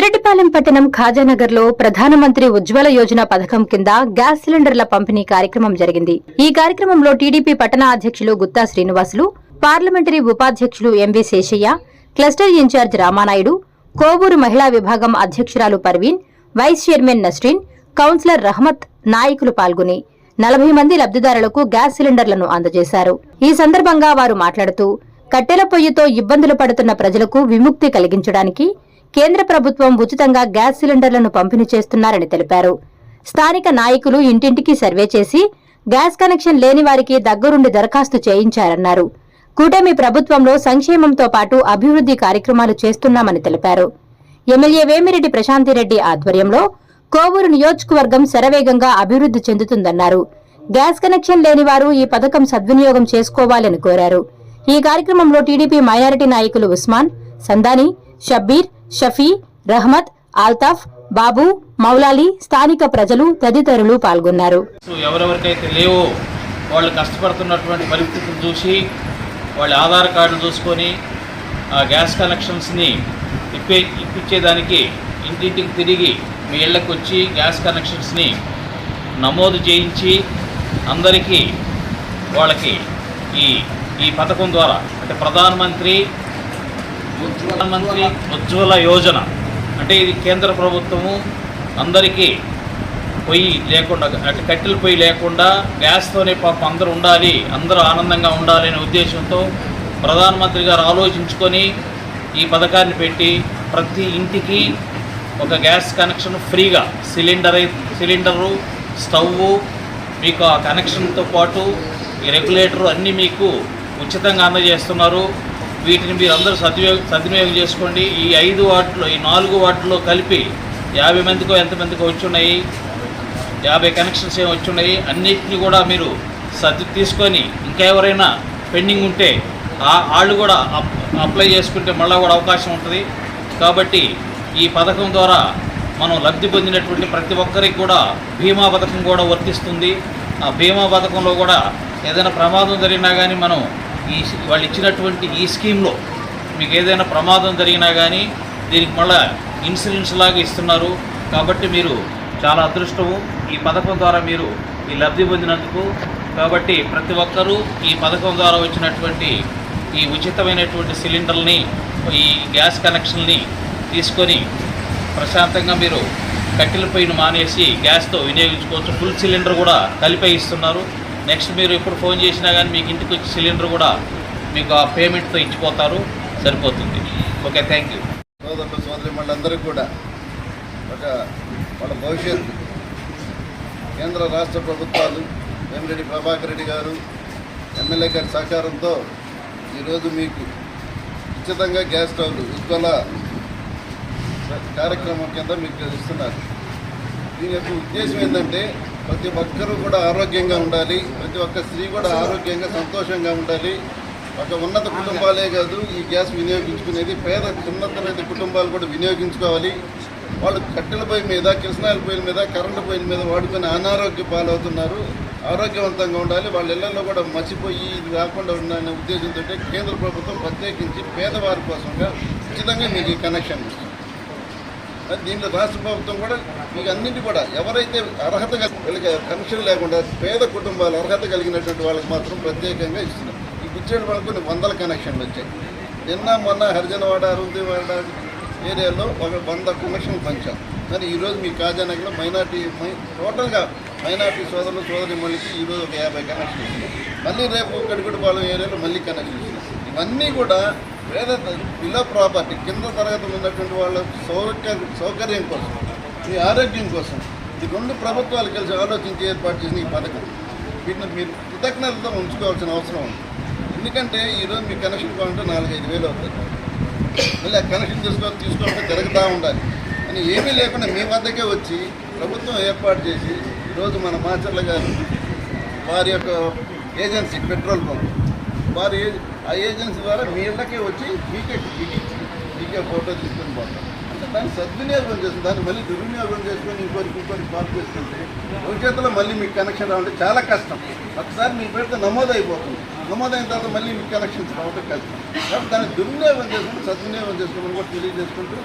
బుజ్జిరెడ్డిపాలెం పట్టణం ఖాజానగర్లో ప్రధానమంత్రి ఉజ్వల యోజన పథకం కింద గ్యాస్ సిలిండర్ల పంపిణీ కార్యక్రమం జరిగింది. ఈ కార్యక్రమంలో టీడీపీ పట్టణ అధ్యక్షులు గుత్తా శ్రీనివాసులు పార్లమెంటరీ ఉపాధ్యక్షులు MV Seshaiah cluster incharge Ramanaidu Kovur మహిళా విభాగం అధ్యక్షురాలు Parveen vice chairman Nasreen councillor Rahamat నాయకులు పాల్గొని నలభై మంది లబ్దిదారులకు గ్యాస్ సిలిండర్లను అందజేశారు. ఈ సందర్భంగా వారు మాట్లాడుతూ కట్టెల పొయ్యితో ఇబ్బందులు పడుతున్న ప్రజలకు విముక్తి కలిగించడానికి కేంద్ర ప్రభుత్వం ఉచితంగా గ్యాస్ సిలిండర్లను పంపిణీ చేస్తున్నారని తెలిపారు. స్థానిక నాయకులు ఇంటింటికి సర్వే చేసి గ్యాస్ కనెక్షన్ లేని వారికి దగ్గరుండి దరఖాస్తు చేయించారన్నారు. కూటమి ప్రభుత్వంలో సంక్షేమంతో పాటు అభివృద్ధి కార్యక్రమాలు చేస్తున్నామని తెలిపారు. ఎమ్మెల్యే వేమిరెడ్డి ప్రశాంతిరెడ్డి ఆధ్వర్యంలో కోవూరు నియోజకవర్గం శరవేగంగా అభివృద్ధి చెందుతుందన్నారు. గ్యాస్ కనెక్షన్ లేని వారు ఈ పథకం సద్వినియోగం చేసుకోవాలని కోరారు. ఈ కార్యక్రమంలో టీడీపీ మైనారిటీ నాయకులు ఉస్మాన్ సందాని షబ్బీర్ షఫీ రహమత్ ఆల్తాఫ్ బాబు మౌలాలి స్థానిక ప్రజలు తదితరులు పాల్గొన్నారు. సో ఎవరెవరికైతే లేవో వాళ్ళు కష్టపడుతున్నటువంటి పరిస్థితులు చూసి వాళ్ళ ఆధార్ కార్డులు చూసుకొని ఆ గ్యాస్ కనెక్షన్స్ని ఇప్పే ఇప్పించేదానికి ఇంటింటికి తిరిగి మీ ఇళ్ళకి వచ్చి గ్యాస్ కనెక్షన్స్ని నమోదు చేయించి అందరికీ వాళ్ళకి ఈ ఈ పథకం ద్వారా అంటే ప్రధానమంత్రి ప్రధానమంత్రి ఉజ్వల యోజన. అంటే ఇది కేంద్ర ప్రభుత్వము అందరికీ పొయ్యి లేకుండా అంటే కట్టెల పొయ్యి లేకుండా గ్యాస్తోనే పాపం అందరూ ఉండాలి అందరూ ఆనందంగా ఉండాలి అనే ఉద్దేశంతో ప్రధానమంత్రి గారు ఆలోచించుకొని ఈ పథకాన్ని పెట్టి ప్రతి ఇంటికి ఒక గ్యాస్ కనెక్షన్ ఫ్రీగా సిలిండర్ సిలిండరు స్టవ్ మీకు ఆ కనెక్షన్తో పాటు రెగ్యులేటర్ రెగ్యులేటరు అన్నీ మీకు ఉచితంగా అందజేస్తున్నారు. వీటిని మీరు అందరూ సద్వినియోగం సద్వినియోగం చేసుకోండి. ఈ ఐదు వాటిలో ఈ నాలుగు వాటిలో కలిపి యాభై మందికో ఎంతమందికో వచ్చున్నాయి? యాభై కనెక్షన్స్ ఏమి వచ్చున్నాయి? అన్నిటిని కూడా మీరు సర్ది తీసుకొని ఇంకా ఎవరైనా పెండింగ్ ఉంటే ఆ- వాళ్ళు కూడా అప్- అప్లై చేసుకుంటే మళ్ళీ కూడా అవకాశం ఉంటుంది. కాబట్టి ఈ పథకం ద్వారా మనం లబ్ధి పొందినటువంటి ప్రతి ఒక్కరికి కూడా బీమా పథకం కూడా వర్తిస్తుంది. ఆ బీమా పథకంలో కూడా ఏదైనా ప్రమాదం జరిగినా కానీ మనం ఈ వాళ్ళు ఇచ్చినటువంటి ఈ స్కీమ్లో మీకు ఏదైనా ప్రమాదం జరిగినా కానీ దీనికి మళ్ళీ ఇన్సూరెన్స్ లాగా ఇస్తున్నారు. కాబట్టి మీరు చాలా అదృష్టము. ఈ పథకం ద్వారా మీరు ఈ లబ్ధి పొందినందుకు కాబట్టి ప్రతి ఒక్కరూ ఈ పథకం ద్వారా వచ్చినటువంటి ఈ ఉచితమైనటువంటి సిలిండర్ని ఈ గ్యాస్ కనెక్షన్ని తీసుకొని ప్రశాంతంగా మీరు కట్టెల పొయ్యిని మానేసి గ్యాస్తో వినియోగించుకోవచ్చు. ఫుల్ సిలిండర్ కూడా కలిపే ఇస్తున్నారు. నెక్స్ట్ మీరు ఎప్పుడు ఫోన్ చేసినా కానీ మీకు ఇంటికి వచ్చి సిలిండర్ కూడా మీకు ఆ పేమెంట్తో ఇచ్చిపోతారు సరిపోతుంది. ఓకే థ్యాంక్ యూ సోదరులు సోదరి వాళ్ళందరికీ కూడా ఒక వాళ్ళ భవిష్యత్తు. కేంద్ర రాష్ట్ర ప్రభుత్వాలు వేమిరెడ్డి ప్రభాకర్ రెడ్డి గారు ఎమ్మెల్యే గారి సహకారంతో ఈరోజు మీకు ఉచితంగా గ్యాస్ స్టవ్లు ఉజ్వల కార్యక్రమం కింద మీకు ఇస్తున్నారు. దీని యొక్క ఉద్దేశం ఏంటంటే ప్రతి ఒక్కరూ కూడా ఆరోగ్యంగా ఉండాలి. ప్రతి ఒక్క స్త్రీ కూడా ఆరోగ్యంగా సంతోషంగా ఉండాలి. ఒక ఉన్నత కుటుంబాలే కాదు ఈ గ్యాస్ వినియోగించుకునేది పేద ఉన్నతమైన కుటుంబాలు కూడా వినియోగించుకోవాలి. వాళ్ళు కట్టెల పొయ్యి మీద కృష్ణాయిల పొయ్యిల మీద కరెంటు పొయ్యిల మీద వాడుకొని అనారోగ్య పాలవుతున్నారు. ఆరోగ్యవంతంగా ఉండాలి. వాళ్ళ ఇళ్ళలో కూడా మర్చిపోయి ఇది కాకుండా ఉండాలనే ఉద్దేశంతో కేంద్ర ప్రభుత్వం ప్రత్యేకించి పేదవారి కోసంగా ఉచితంగా మీకు ఈ కనెక్షన్ ఇస్తుంది. మరి దీంట్లో రాష్ట్ర ప్రభుత్వం కూడా మీకు అన్నింటి కూడా ఎవరైతే అర్హత కల్- వీళ్ళకి కనెక్షన్ లేకుండా పేద కుటుంబాలు అర్హత కలిగినటువంటి వాళ్ళకి మాత్రం ప్రత్యేకంగా ఇస్తున్నారు ఈ గుచ్చేడు వాళ్ళకి కొన్ని వందల కనెక్షన్లు వచ్చాయి. నిన్న మొన్న హరిజనవాడ అరుంధివాడ ఏరియాలో ఒక వంద కనెక్షన్లు పంచాం. కానీ ఈరోజు మీ కాజానగర్లో మైనార్టీ మై టోటల్గా మైనార్టీ సోదరులు సోదరి మళ్ళీకి ఈరోజు ఒక యాభై కనెక్షన్లు ఇస్తున్నాం. మళ్ళీ రేపు కడిగుడిపాలెం ఏరియాలో మళ్ళీ కనెక్షన్ ఇస్తున్నాం. ఇవన్నీ కూడా పేద బిలో ప్రాపర్టీ కింద తరగతులు ఉన్నటువంటి వాళ్ళ సౌకర్య సౌకర్యం కోసం మీ ఆరోగ్యం కోసం ఈ రెండు ప్రభుత్వాలు కలిసి ఆలోచించి ఏర్పాటు చేసిన ఈ పథకం. వీటిని మీరు కృతజ్ఞతతో ఉంచుకోవాల్సిన అవసరం ఉంది. ఎందుకంటే ఈరోజు మీ కనెక్షన్ కావాలంటే నాలుగైదు వేలు అవుతుంది. మళ్ళీ ఆ కనెక్షన్ తీసుకొని తీసుకోవాలంటే తిరుగుతూ ఉండాలి. అని ఏమీ లేకుండా మీ వద్దకే వచ్చి ప్రభుత్వం ఏర్పాటు చేసి ఈరోజు మన మాచర్ల గారు వారి యొక్క ఏజెన్సీ పెట్రోల్ పంప్ వారి ఏ- ఆ ఏజెన్సీ ద్వారా మీ ఇళ్ళకే వచ్చి మీకే టికెట్ మీకే ఫోటో తీసుకొని పోతాం అంటే దాన్ని సద్వినియోగం చేస్తుంది దాన్ని మళ్ళీ దుర్వినియోగం చేసుకొని ఇంకోరికి ఇంకోరికి పాటు చేసుకుంటే భవిష్యత్తులో మళ్ళీ మీకు కనెక్షన్ రావాలంటే చాలా కష్టం. ఒకసారి మీ పేరుతో నమోదు అయిపోతుంది నమోదైన తర్వాత మళ్ళీ మీకు కనెక్షన్స్ రావడం కష్టం. కాబట్టి దాన్ని దుర్వినియోగం చేసుకుంటూ సద్వినియోగం చేసుకోమని కూడా తెలియజేసుకుంటూ